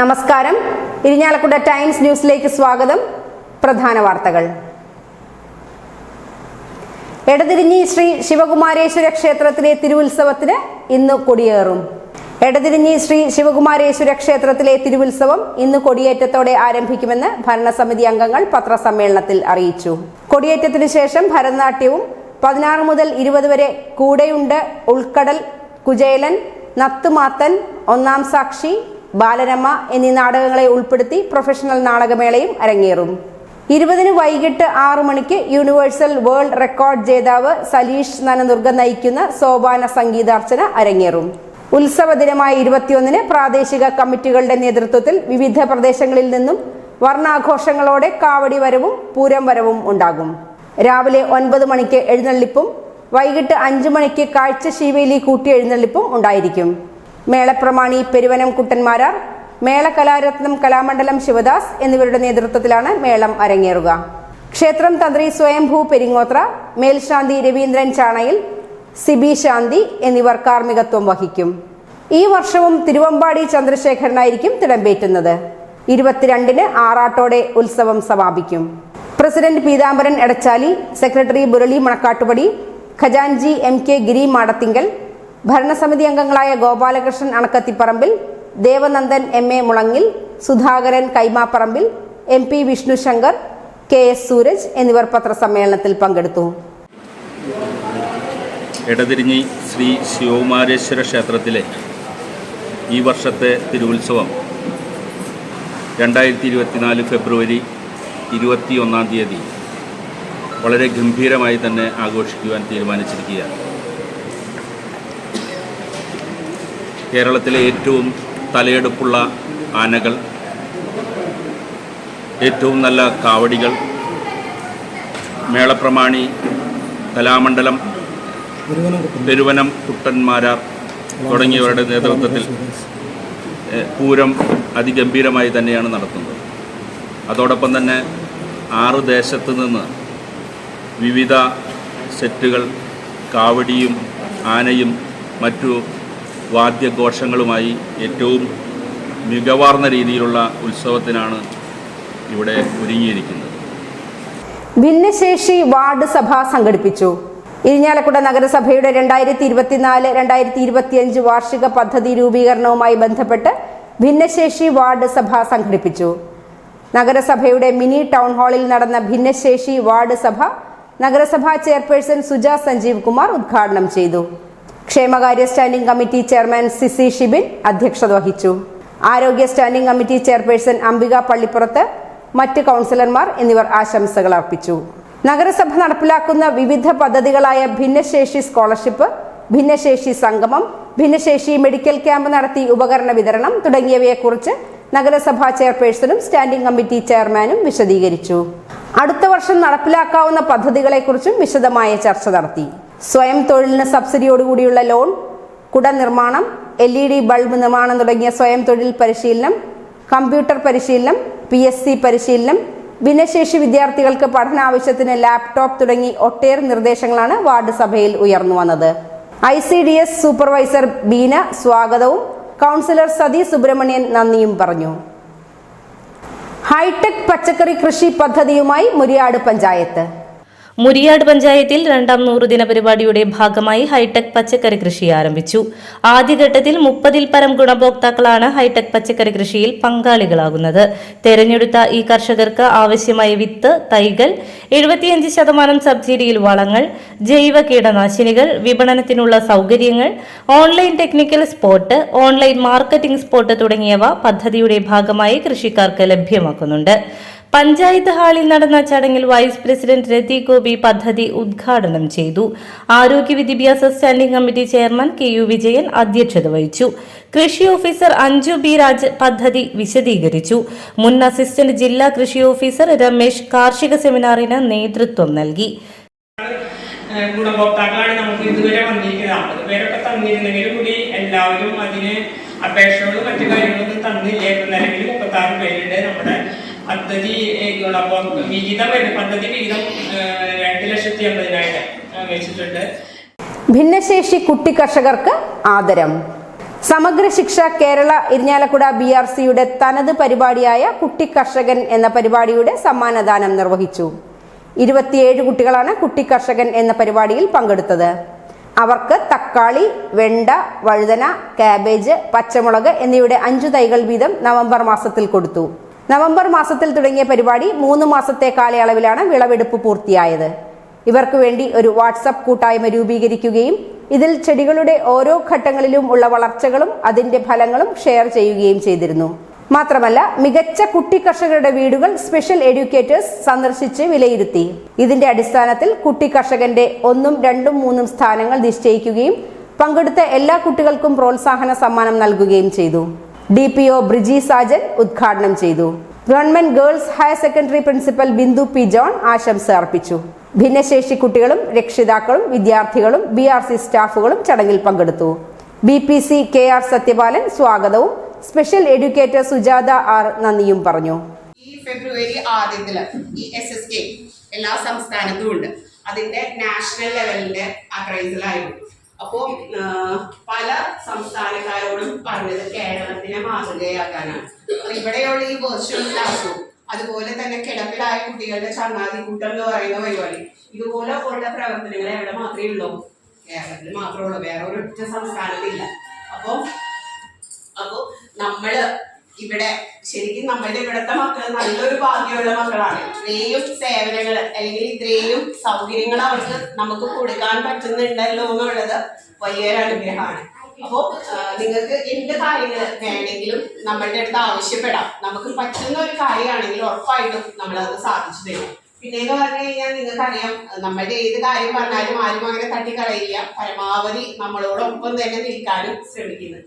നമസ്കാരം. ഇരിഞ്ഞാലക്കുട ടൈംസ് ന്യൂസിലേക്ക് സ്വാഗതം. പ്രധാന വാർത്തകൾ. എടതിരിഞ്ഞി ശ്രീ ശിവകുമാരേശ്വര ക്ഷേത്രത്തിലെ തിരുവുത്സവത്തിന് ഇന്ന് കൊടിയേറും. എടതിരിഞ്ഞി ശ്രീ ശിവകുമാരേശ്വര ക്ഷേത്രത്തിലെ തിരുവുത്സവം ഇന്ന് കൊടിയേറ്റത്തോടെ ആരംഭിക്കുമെന്ന് ഭരണസമിതി അംഗങ്ങൾ പത്രസമ്മേളനത്തിൽ അറിയിച്ചു. കൊടിയേറ്റത്തിനു ശേഷം ഭരതനാട്യവും പതിനാറ് മുതൽ ഇരുപത് വരെ കൂടെയുണ്ട് ഉൾക്കടൽ കുചേലൻ നത്തുമാത്തൻ ഒന്നാം സാക്ഷി ബാലരമ എന്നീ നാടകങ്ങളെ ഉൾപ്പെടുത്തി പ്രൊഫഷണൽ നാടകമേളയും അരങ്ങേറും. ഇരുപതിന് വൈകിട്ട് ആറു മണിക്ക് യൂണിവേഴ്സൽ വേൾഡ് റെക്കോർഡ് ജേതാവ് സലീഷ് നനദുർഗ നയിക്കുന്ന സോപാന സംഗീതാർച്ചന അരങ്ങേറും. ഉത്സവ ദിനമായ ഇരുപത്തിയൊന്നിന് പ്രാദേശിക കമ്മിറ്റികളുടെ നേതൃത്വത്തിൽ വിവിധ പ്രദേശങ്ങളിൽ നിന്നും വർണാഘോഷങ്ങളോടെ കാവടി വരവും പൂരം വരവും ഉണ്ടാകും. രാവിലെ ഒൻപത് മണിക്ക് എഴുന്നള്ളിപ്പും വൈകിട്ട് അഞ്ചു മണിക്ക് കാഴ്ച ശീവേലി കൂട്ടി എഴുന്നള്ളിപ്പും ഉണ്ടായിരിക്കും. മേളപ്രമാണി പെരുവനം കുട്ടന്മാരാർ മേള കലാരത്നം കലാമണ്ഡലം ശിവദാസ് എന്നിവരുടെ നേതൃത്വത്തിലാണ് മേളം അരങ്ങേറുക. ക്ഷേത്രം തന്ത്രി സ്വയംഭൂ പെരിങ്ങോത്ര മേൽശാന്തി രവീന്ദ്രൻ ചാണയിൽ സിബി ശാന്തി എന്നിവർ കാർമ്മികത്വം വഹിക്കും. ഈ വർഷവും തിരുവമ്പാടി ചന്ദ്രശേഖരനായിരിക്കും തിടമ്പേറ്റുന്നത്. ഇരുപത്തിരണ്ടിന് ആറാട്ടോടെ ഉത്സവം സമാപിക്കും. പ്രസിഡന്റ് പീതാംബരൻ എടച്ചാലി സെക്രട്ടറി മുരളി മണക്കാട്ടുപടി ഖജാൻജി എം കെ ഗിരി മാടത്തിങ്കൽ ഭരണസമിതി അംഗങ്ങളായ Gopalakrishnan Anakkathiparambil Devanandan M A Mulangil Sudhakaran Kaimaparambil M P Vishnu Shankar K S Sooraj എന്നിവർ പത്രസമ്മേളനത്തിൽ പങ്കെടുത്തു. എടതിരിഞ്ഞി ശ്രീ ശിവകുമാരേശ്വര ക്ഷേത്രത്തിലെ ഈ വർഷത്തെ തിരുവുത്സവം രണ്ടായിരത്തി ഇരുപത്തിനാല് ഫെബ്രുവരി ഇരുപത്തി ഒന്നാം തീയതി വളരെ ഗംഭീരമായി തന്നെ ആഘോഷിക്കുവാൻ തീരുമാനിച്ചിരിക്കുകയാണ്. കേരളത്തിലെ ഏറ്റവും തലയെടുപ്പുള്ള ആനകൾ ഏറ്റവും നല്ല കാവടികൾ മേളപ്രമാണി കലാമണ്ഡലം പെരുവനം കുട്ടന്മാരാർ തുടങ്ങിയവരുടെ നേതൃത്വത്തിൽ പൂരം അതിഗംഭീരമായി തന്നെയാണ് നടത്തുന്നത്. അതോടൊപ്പം തന്നെ ആറ് ദേശത്ത് നിന്ന് വിവിധ സെറ്റുകൾ കാവടിയും ആനയും മറ്റു വാദ്യഘോഷങ്ങളുമായി ഏറ്റവും മികവാർന്ന രീതിയിലുള്ള ഉത്സവത്തിനാണ് ഇവിടെ ഒരുങ്ങിയിരിക്കുന്നത്. ഭിന്നശേഷി വാർഡ് സഭ സംഘടിപ്പിച്ചു. ഇരിഞ്ഞാലക്കുട നഗരസഭയുടെ രണ്ടായിരത്തി ഇരുപത്തിനാല് രണ്ടായിരത്തി ഇരുപത്തിയഞ്ച് വാർഷിക പദ്ധതി രൂപീകരണവുമായി ബന്ധപ്പെട്ട് ഭിന്നശേഷി വാർഡ് സഭ സംഘടിപ്പിച്ചു. നഗരസഭയുടെ മിനി ടൗൺ ഹാളിൽ നടന്ന ഭിന്നശേഷി വാർഡ് സഭ നഗരസഭാ ചെയർപേഴ്സൺ സുജ സഞ്ജീവ് കുമാർ ഉദ്ഘാടനം ചെയ്തു. ക്ഷേമകാര്യ standing committee chairman CC Shibin അധ്യക്ഷത വഹിച്ചു. ആരോഗ്യ standing committee chairperson Ambika Pallippurath മറ്റ് കൗൺസിലർമാർ എന്നിവർ ആശംസകൾ അർപ്പിച്ചു. നഗരസഭ നടപ്പിലാക്കുന്ന വിവിധ പദ്ധതികളായ ഭിന്നശേഷി സ്കോളർഷിപ്പ് ഭിന്നശേഷി സംഗമം ഭിന്നശേഷി മെഡിക്കൽ ക്യാമ്പ് നടത്തി ഉപകരണ വിതരണം തുടങ്ങിയവയെക്കുറിച്ച് നഗരസഭാ ചെയർപേഴ്സണും സ്റ്റാൻഡിംഗ് കമ്മിറ്റി ചെയർമാനും വിശദീകരിച്ചു. അടുത്ത വർഷം നടപ്പിലാക്കാവുന്ന പദ്ധതികളെക്കുറിച്ചും വിശദമായ ചർച്ച നടത്തി. സ്വയം തൊഴിലിന് സബ്സിഡിയോടുകൂടിയുള്ള ലോൺ കുട നിർമ്മാണം എൽ ഇ ഡി ബൾബ് നിർമ്മാണം തുടങ്ങിയ സ്വയം തൊഴിൽ പരിശീലനം കമ്പ്യൂട്ടർ പരിശീലനം പി എസ് സി പരിശീലനം ഭിന്നശേഷി വിദ്യാർത്ഥികൾക്ക് പഠന ആവശ്യത്തിന് ലാപ്ടോപ്പ് തുടങ്ങി ഒട്ടേറെ നിർദ്ദേശങ്ങളാണ് വാർഡ് സഭയിൽ ഉയർന്നു വന്നത്. I C D S supervisor Beena സ്വാഗതവും കൗൺസിലർ സതി സുബ്രഹ്മണ്യൻ നന്ദിയും പറഞ്ഞു. ഹൈടെക് പച്ചക്കറി കൃഷി പദ്ധതിയുമായി മുരിയാട് പഞ്ചായത്ത്. മുരിയാട് പഞ്ചായത്തിൽ രണ്ടാം നൂറുദിന പരിപാടിയുടെ ഭാഗമായി ഹൈടെക് പച്ചക്കറി കൃഷി ആരംഭിച്ചു. ആദ്യഘട്ടത്തിൽ മുപ്പതിൽ പരം ഗുണഭോക്താക്കളാണ് ഹൈടെക് പച്ചക്കറി കൃഷിയിൽ പങ്കാളികളാകുന്നത്. തെരഞ്ഞെടുത്ത ഈ കർഷകർക്ക് ആവശ്യമായ വിത്ത് തൈകൾ എഴുപത്തിയഞ്ച് ശതമാനം സബ്സിഡിയിൽ വളങ്ങൾ ജൈവ കീടനാശിനികൾ വിപണനത്തിനുള്ള സൗകര്യങ്ങൾ online technical spot online marketing spot തുടങ്ങിയവ പദ്ധതിയുടെ ഭാഗമായി കൃഷിക്കാർക്ക് ലഭ്യമാക്കുന്നുണ്ട്. പഞ്ചായത്ത് ഹാളിൽ നടന്ന ചടങ്ങിൽ വൈസ് പ്രസിഡന്റ് രതി ഗോപി പദ്ധതി ഉദ്ഘാടനം ചെയ്തു. ആരോഗ്യ വിദ്യാഭ്യാസ standing committee chairman K U Vijayan അധ്യക്ഷത വഹിച്ചു. കൃഷി ഓഫീസർ അഞ്ജു ബി രാജ് പദ്ധതി വിശദീകരിച്ചു. മുൻ അസിസ്റ്റന്റ് ജില്ലാ കൃഷി ഓഫീസർ രമേശ് കാർഷിക സെമിനാറിന് നേതൃത്വം നൽകി. ഗുണഭോക്താക്കളാണ് നമുക്ക് ഇതുവരെ വന്നിരിക്കുന്നത്. അമ്പത് പേരൊക്കെ തന്നിരുന്നെങ്കിൽ കൂടി എല്ലാവരും അതിന് അപേക്ഷകളും മറ്റു കാര്യങ്ങളൊന്നും തന്നില്ല എന്നല്ലെങ്കിൽ നിലവിൽ മുപ്പത്തി ആറ് പേരുണ്ട് നമ്മുടെ പദ്ധതി ഏഹ് അപ്പം വിഹിതം പദ്ധതി വിഹിതം രണ്ട് ലക്ഷത്തി അമ്പതിനായിരം വെച്ചിട്ടുണ്ട്. ഭിന്നശേഷി കുട്ടി കർഷകർക്ക് ആദരം. സമഗ്ര ശിക്ഷ കേരള ഇരിഞ്ഞാലക്കുട ബി ആർ സിയുടെ തനത് പരിപാടിയായ കുട്ടി കർഷകൻ എന്ന പരിപാടിയുടെ സമ്മാനദാനം നിർവഹിച്ചു. ഇരുപത്തിയേഴ് കുട്ടികളാണ് കുട്ടി കർഷകൻ എന്ന പരിപാടിയിൽ പങ്കെടുത്തത്. അവർക്ക് തക്കാളി വെണ്ട വഴുതന കാബേജ് പച്ചമുളക് എന്നിവയുടെ അഞ്ചു തൈകൾ വീതം നവംബർ മാസത്തിൽ കൊടുത്തു. നവംബർ മാസത്തിൽ തുടങ്ങിയ പരിപാടി മൂന്ന് മാസത്തെ കാലയളവിലാണ് വിളവെടുപ്പ് പൂർത്തിയായത്. ഇവർക്ക് വേണ്ടി ഒരു വാട്സപ്പ് കൂട്ടായ്മ രൂപീകരിക്കുകയും ഇതിൽ ചെടികളുടെ ഓരോ ഘട്ടങ്ങളിലും ഉള്ള വളർച്ചകളും അതിന്റെ ഫലങ്ങളും ഷെയർ ചെയ്യുകയും ചെയ്തിരുന്നു. മാത്രമല്ല മികച്ച കുട്ടി കർഷകരുടെ വീടുകൾ സ്പെഷ്യൽ എഡ്യൂക്കേറ്റേഴ്സ് സന്ദർശിച്ച് വിലയിരുത്തി. ഇതിന്റെ അടിസ്ഥാനത്തിൽ കുട്ടി കർഷകന്റെ ഒന്നും രണ്ടും മൂന്നും സ്ഥാനങ്ങൾ നിശ്ചയിക്കുകയും പങ്കെടുത്ത എല്ലാ കുട്ടികൾക്കും പ്രോത്സാഹന സമ്മാനം നൽകുകയും ചെയ്തു. D P O Briji Sajan ഉദ്ഘാടനം ചെയ്തു. Government girls higher secondary principal Bindu P John ആശംസ അർപ്പിച്ചു. ഭിന്നശേഷി കുട്ടികളും രക്ഷിതാക്കളും വിദ്യാർത്ഥികളും ബി ആർ സി സ്റ്റാഫുകളും ചടങ്ങിൽ പങ്കെടുത്തു. B P C K R Sathyapalan സ്വാഗതവും സ്പെഷ്യൽ എഡ്യൂക്കേറ്റർ സുജാത ആർ നന്ദിയും പറഞ്ഞു. ഈ ഫെബ്രുവരി ആദ്യത്തിൽ ഈ എസ് എസ് കെ എല്ലാ സംസ്ഥാനത്തും ഉണ്ട്. അതിന്റെ നാഷണൽ ലെവലിന്റെ അപ്രൈസലായിരുന്നു അപ്പോൾ പല സംസ്ഥാനക്കാരോടും പറഞ്ഞത് കേരളത്തിനെ മാതൃകയാക്കാനാണ്. അപ്പൊ ഇവിടെയുള്ള ഈ വെർച്വൽ ക്ലാസ്സും അതുപോലെ തന്നെ കിടപ്പിലായ കുട്ടികളുടെ ചങ്ങാതി കൂട്ടം എന്ന് പറയുന്ന പരിപാടി ഇതുപോലെ ഉള്ള പ്രവർത്തനങ്ങൾ എവിടെ മാത്രമേ ഉള്ളൂ. കേരളത്തിൽ മാത്രമേ ഉള്ളൂ. വേറെ ഒരൊറ്റ സംസ്ഥാനത്തില്ല. അപ്പോൾ അപ്പോ നമ്മൾ ഇവിടെ ശരിക്കും നമ്മളുടെ ഇവിടുത്തെ മക്കൾ നല്ലൊരു ഭാഗ്യമുള്ള മക്കളാണ്. ഇത്രയും സേവനങ്ങൾ അല്ലെങ്കിൽ ഇത്രയും സൗകര്യങ്ങൾ അവർക്ക് നമുക്ക് കൊടുക്കാൻ പറ്റുന്നുണ്ടല്ലോ എന്നുള്ളത് വലിയൊരു അനുഗ്രഹമാണ്. അപ്പോൾ നിങ്ങൾക്ക് എന്ത് കാര്യങ്ങൾ വേണമെങ്കിലും നമ്മളുടെ അടുത്ത് ആവശ്യപ്പെടാം. നമുക്ക് പറ്റുന്ന ഒരു കാര്യമാണെങ്കിൽ ഉറപ്പായിട്ടും നമ്മളത് സാധിച്ചു തരും. പിന്നെ എന്ന് പറഞ്ഞു കഴിഞ്ഞാൽ നിങ്ങൾക്കറിയാം നമ്മളുടെ ഏത് കാര്യം പറഞ്ഞാലും ആരും അങ്ങനെ തട്ടിക്കളയില്ല. പരമാവധി നമ്മളോടൊപ്പം തന്നെ നിൽക്കാനും ശ്രമിക്കുന്നത്